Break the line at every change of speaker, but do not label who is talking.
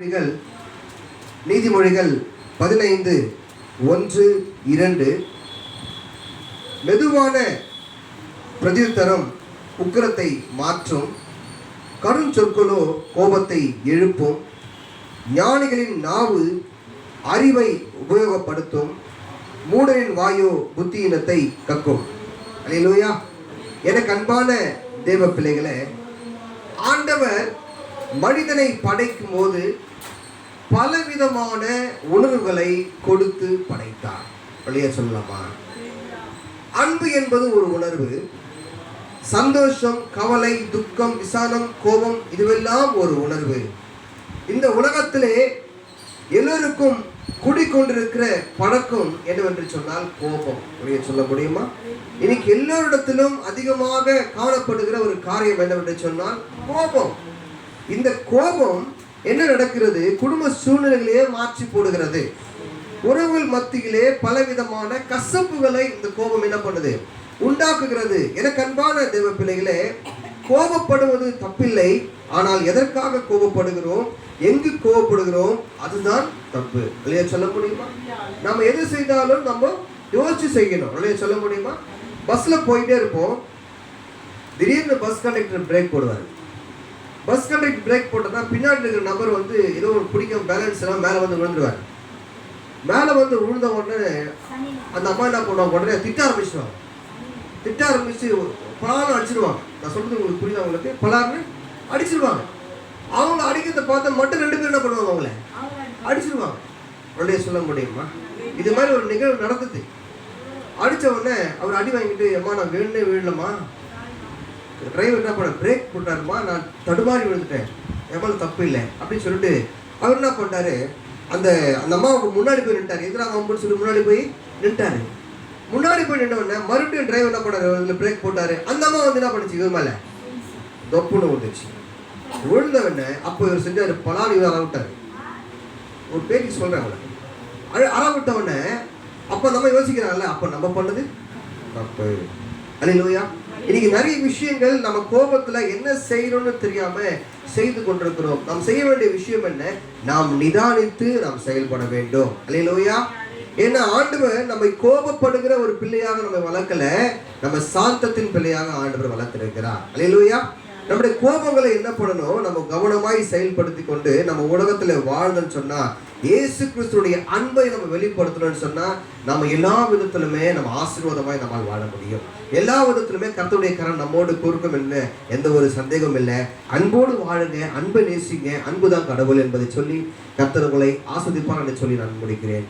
நீதிமொழிகள் நீதிமொழிகள் பதினைந்து ஒன்று இரண்டு. மெதுவான பிரதித்தரம் உக்கிரத்தை மாற்றும். கருஞ்சொற்களோ கோபத்தை எழுப்பும். ஞானிகளின் நாவு அறிவை உபயோகப்படுத்தும். மூடரின் வாயோ புத்தியினத்தை கக்கும். அல்லேலூயா எனக்கு அன்பான தேவ பிள்ளைகளை ஆண்டவர் மனிதனை படைக்கும் போது பலவிதமான உணர்வுகளை கொடுத்து படைத்தார். வழியா சொல்லலாமா? அன்பு என்பது ஒரு உணர்வு. சந்தோஷம் கவலை துக்கம் விசாலம் கோபம் இதுவெல்லாம் ஒரு உணர்வு. இந்த உலகத்திலே எல்லோருக்கும் குடிக்கொண்டிருக்கிற பழக்கம் என்னவென்று சொன்னால் கோபம். வழியா சொல்ல முடியுமா? இன்னைக்கு எல்லோரிடத்திலும் அதிகமாக காணப்படுகிற ஒரு காரியம் என்னவென்று சொன்னால் கோபம். இந்த கோபம் என்ன நடக்கிறது? குடும்ப சூழ்நிலைகளையே மாற்றி போடுகிறது. உறவுகள் மத்தியிலே பலவிதமான கசப்புகளை இந்த கோபம் என்ன பண்ணுது? உண்டாக்குகிறது. எனக்கு அன்பான தெய்வ பிள்ளைகளே கோபப்படுவது தப்பில்லை. ஆனால் எதற்காக கோபப்படுகிறோம்? எங்கு கோபப்படுகிறோம்? அதுதான் தப்பு. இல்லையா சொல்ல முடியுமா? நம்ம எது செய்தாலும் நம்ம யோசிச்சு செய்யணும். இல்லையா சொல்ல முடியுமா? பஸ்ல போயிட்டே இருப்போம். திடீர்னு பஸ் கண்டக்டர் பிரேக் போடுவார். பஸ் கண்டக்டர் பிரேக் போட்டதா பின்னாடி இருக்கிற நபர் வந்து ஏதோ ஒரு பிடிக்கும் பேலன்ஸ் எல்லாம் மேலே வந்து விழுந்துருவார். மேலே வந்து விழுந்த உடனே அந்த அம்மா என்ன பண்ணுவாங்க? உடனே திட்ட ஆரம்பிச்சிடுவாங்க திட்ட ஆரம்பிச்சு பலாரம் அடிச்சிருவாங்க. நான் சொல்றது உங்களுக்கு புரியுது அவங்களுக்கு பலான்னு அடிச்சிருவாங்க. அவங்க அடிக்கிறத பார்த்தா மட்டும் ரெண்டு பேரும் என்ன பண்ணுவாங்க அவங்கள? அடிச்சிருவாங்க. உடனே சொல்ல முடியுமா? இது மாதிரி ஒரு நிகழ்வு நடந்தது. அடித்த உடனே அவர் அடி வாங்கிட்டு அம்மா நான் வேணுன்னே விழலம்மா. டிரைவர் என்ன பண்ண பிரேக் போட்டாருமா? நான் தடுமாறி விழுந்துட்டேன். என் தப்பு இல்லை. அப்படின்னு சொல்லிட்டு அவர் என்ன பண்ணிட்டாரு? அந்த அந்த அம்மாவுக்கு முன்னாடி போய் நின்ட்டாரு எதிராக வம்புன்னு சொல்லி முன்னாடி போய் நின்ட்டாரு முன்னாடி போய் நின்ன மறுபடியும் டிரைவர் என்ன பண்ணாரு? அதில் பிரேக் போட்டாரு. அந்த அம்மா வந்து என்ன பண்ணுச்சு? இது மேலே தொப்புன்னு விழுந்துச்சு. விழுந்தவுடனே அப்போ இவர் செஞ்சார் பலான்னு இவர் அறவிட்டார் ஒரு பேட்டி சொல்கிறேன் அவளை அழ அறவிட்ட உடனே அப்போ நம்ம யோசிக்கிறாங்கல்ல அப்போ நம்ம பண்ணது தப்பு. அலையிலோயா இன்னைக்கு நிறைய விஷயங்கள் நம்ம கோபத்துல என்ன செய்யணும்னு தெரியாம செய்து கொண்டிருக்கிறோம். நாம் செய்ய வேண்டிய விஷயம் என்ன? நாம் நிதானித்து நாம் செயல்பட வேண்டும். அல்லையிலோயா ஏன்னா ஆண்டவர் நம்மை கோபப்படுகிற ஒரு பிள்ளையாக நம்ம வளர்க்கல நம்ம சாந்தத்தின் பிள்ளையாக ஆண்டவர் வளர்த்திருக்கிறார். அல்லையிலோயா நம்முடைய கோபங்களை என்ன பண்ணணும்? நம்ம கவனமாய் செயல்படுத்தி கொண்டு நம்ம உலகத்துல வாழ்ந்தோம்னு சொன்னா ஏசு கிறிஸ்துடைய அன்பை நம்ம வெளிப்படுத்தணும்னு சொன்னா நம்ம எல்லா விதத்திலுமே நம்ம ஆசீர்வாதமாய் நம்மால் வாழ முடியும். எல்லா விதத்திலுமே கர்த்தருடைய கரம் நம்மோடு கூறுக்கும் என்ன எந்த ஒரு சந்தேகம் இல்லை. அன்போடு வாழுங்க அன்பை நேசிங்க அன்புதான் கடவுள் என்பதை சொல்லி கத்தர்களை உங்களை ஆஸ்வதிப்பார் என்று சொல்லி நான் முடிக்கிறேன்.